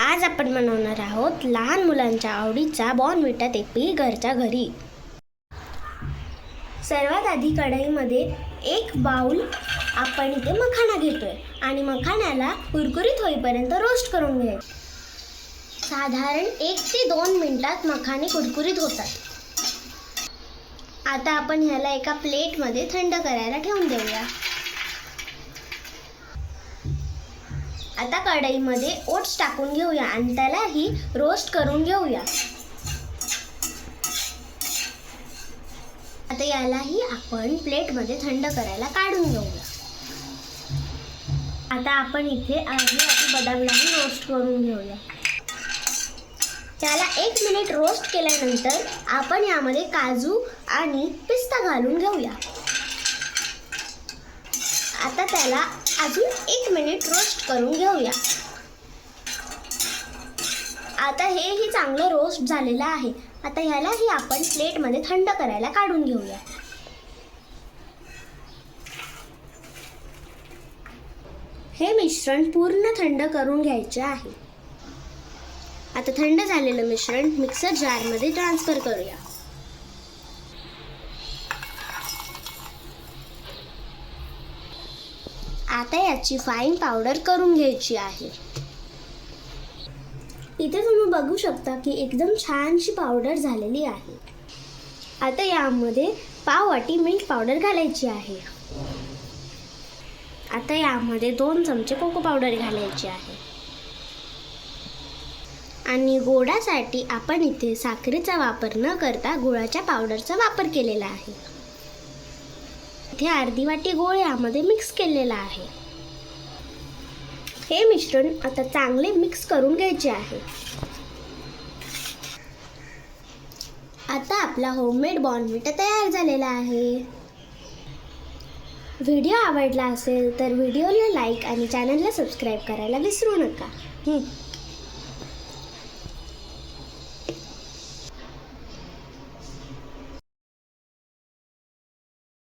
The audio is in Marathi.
आज आपण बनवणार आहोत लहान मुलांच्या आवडीचा बॉर्नविटा तेपी घरच्या घरी. सर्वात आधी कढईमध्ये एक बाऊल आपण इथे मखाना घेतोय आणि मखाण्याला कुरकुरीत होईपर्यंत रोस्ट करून घ्यायचं. साधारण एक ते दोन मिनटात मखाने कुरकुरीत होतात. आता आपण ह्याला एका प्लेटमध्ये थंड करायला ठेवून देऊया. आता कढईमध्ये ओट्स टाकून घेऊया आणि त्यालाही रोस्ट करून घेऊया. आता यालाही आपण प्लेटमध्ये थंड करायला काढून घेऊया. आता आपण इथे आधी आधी बदामलाही रोस्ट करून घेऊया. त्याला एक मिनिट रोस्ट केल्यानंतर आपण यामध्ये काजू आणि पिस्ता घालून घेऊया. आता त्याला अजून एक मिनिट रोस्ट करून घेऊया. आता हेही चांगलं रोस्ट झालेलं आहे. आता ह्यालाही आपण प्लेटमध्ये थंड करायला काढून घेऊया. हे मिश्रण पूर्ण थंड करून घ्यायचे आहे. आता थंड झालेलं मिश्रण मिक्सर जारमध्ये ट्रान्सफर करूया. आता याची फाईन पावडर करून घ्यायची आहे. इथे तुम्ही बघू शकता की एकदम छानशी पावडर झालेली आहे. आता यामध्ये पाव वाटी मिल्क पावडर घालायची आहे. आता यामध्ये दोन चमचे कोको पावडर घालायची आहे. आणि गोडासाठी आपण इथे साखरेचा वापर न करता गुळाच्या पावडरचा वापर केलेला आहे. इथे अर्धी वाटी गोळ यामध्ये मिक्स केलेला आहे. हे मिश्रण आता चांगले मिक्स करून घ्यायचे आहे. आता आपला होममेड बॉर्नविटा तयार झालेला आहे. व्हिडिओ आवडला असेल तर व्हिडिओला लाईक आणि चॅनलला सबस्क्राईब करायला विसरू नका.